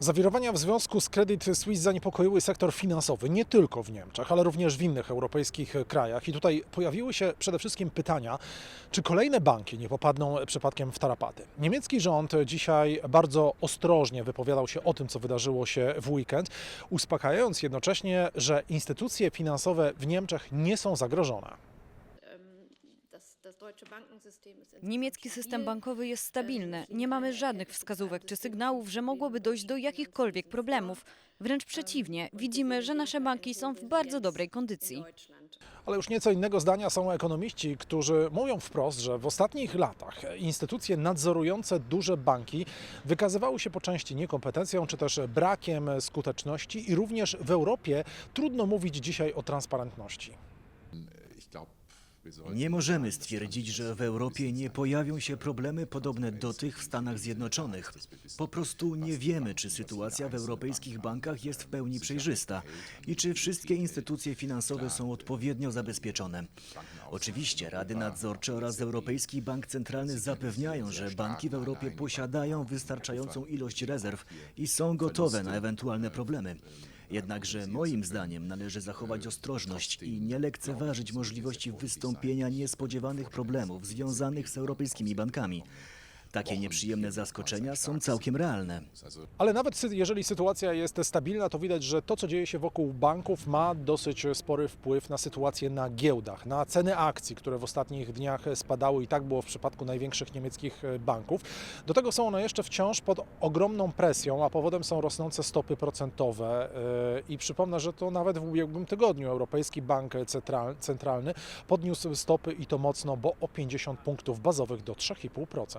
Zawirowania w związku z Credit Suisse zaniepokoiły sektor finansowy nie tylko w Niemczech, ale również w innych europejskich krajach. I tutaj pojawiły się przede wszystkim pytania, czy kolejne banki nie popadną przypadkiem w tarapaty. Niemiecki rząd dzisiaj bardzo ostrożnie wypowiadał się o tym, co wydarzyło się w weekend, uspokajając jednocześnie, że instytucje finansowe w Niemczech nie są zagrożone. Niemiecki system bankowy jest stabilny. Nie mamy żadnych wskazówek czy sygnałów, że mogłoby dojść do jakichkolwiek problemów. Wręcz przeciwnie, widzimy, że nasze banki są w bardzo dobrej kondycji. Ale już nieco innego zdania są ekonomiści, którzy mówią wprost, że w ostatnich latach instytucje nadzorujące duże banki wykazywały się po części niekompetencją czy też brakiem skuteczności i również w Europie trudno mówić dzisiaj o transparentności. Nie możemy stwierdzić, że w Europie nie pojawią się problemy podobne do tych w Stanach Zjednoczonych. Po prostu nie wiemy, czy sytuacja w europejskich bankach jest w pełni przejrzysta i czy wszystkie instytucje finansowe są odpowiednio zabezpieczone. Oczywiście Rady Nadzorcze oraz Europejski Bank Centralny zapewniają, że banki w Europie posiadają wystarczającą ilość rezerw i są gotowe na ewentualne problemy. Jednakże moim zdaniem należy zachować ostrożność i nie lekceważyć możliwości wystąpienia niespodziewanych problemów związanych z europejskimi bankami. Takie nieprzyjemne zaskoczenia są całkiem realne. Ale nawet sy- jeżeli sytuacja jest stabilna, to widać, że to, co dzieje się wokół banków, ma dosyć spory wpływ na sytuację na giełdach, na ceny akcji, które w ostatnich dniach spadały i tak było w przypadku największych niemieckich banków. Do tego są one jeszcze wciąż pod ogromną presją, a powodem są rosnące stopy procentowe. Yy, I przypomnę, że to nawet w ubiegłym tygodniu Europejski Bank Central- Centralny podniósł stopy i to mocno, bo o 50 punktów bazowych do 3,5%.